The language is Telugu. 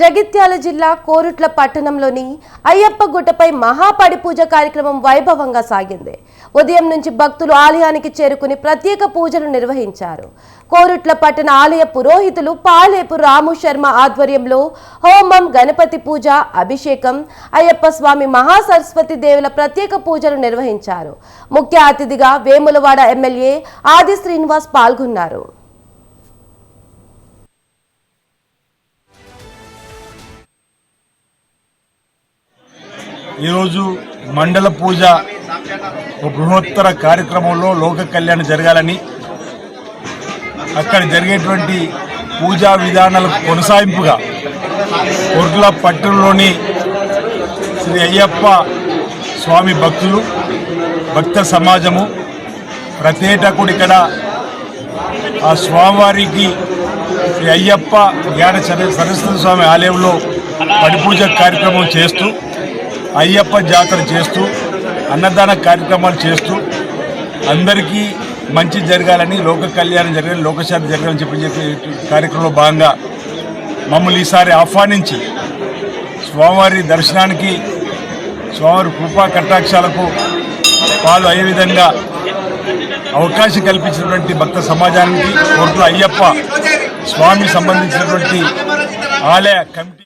జగిత్యాల జిల్లా కోరుట్ల పట్టణంలోని అయ్యప్ప గుట్టపై మహాపడి పూజ కార్యక్రమం వైభవంగా సాగింది. ఉదయం నుంచి భక్తులు ఆలయానికి చేరుకుని ప్రత్యేక పూజలు నిర్వహించారు. కోరుట్ల పట్టణ ఆలయ పురోహితులు పాలేపు రాము శర్మ ఆధ్వర్యంలో హోమం గణపతి పూజ అభిషేకం అయ్యప్ప స్వామి మహాసరస్వతి దేవుల ప్రత్యేక పూజలు నిర్వహించారు. ముఖ్య అతిథిగా వేములవాడ ఎమ్మెల్యే ఆది శ్రీనివాస్ పాల్గొన్నారు. ఈరోజు మండల పూజ ఒక బృహత్తర కార్యక్రమంలో లోక కళ్యాణం జరగాలని అక్కడ జరిగేటువంటి పూజా విధానాల కొనసాగింపుగా కొర్ల పట్టణంలోని శ్రీ అయ్యప్ప స్వామి భక్తులు భక్త సమాజము ప్రతి ఏటా కూడా ఇక్కడ ఆ స్వామివారికి శ్రీ అయ్యప్ప జ్ఞాన సర- సరస్వతి స్వామి ఆలయంలో పడిపూజ కార్యక్రమం చేస్తూ అయ్యప్ప జాతర చేస్తూ అన్నదాన కార్యక్రమాలు చేస్తూ అందరికీ మంచి జరగాలని లోక కళ్యాణం జరగాలని లోకశాంతి జరగాలని చెప్పి చెప్పి కార్యక్రమంలో భాగంగా మమ్మల్ని ఈసారి ఆహ్వానించి స్వామివారి దర్శనానికి స్వామివారి కృపా కటాక్షాలకు పాలు అయ్యే విధంగా అవకాశం కల్పించినటువంటి భక్త సమాజానికి కోర్టులో అయ్యప్ప స్వామి సంబంధించినటువంటి ఆలయ కమిటీ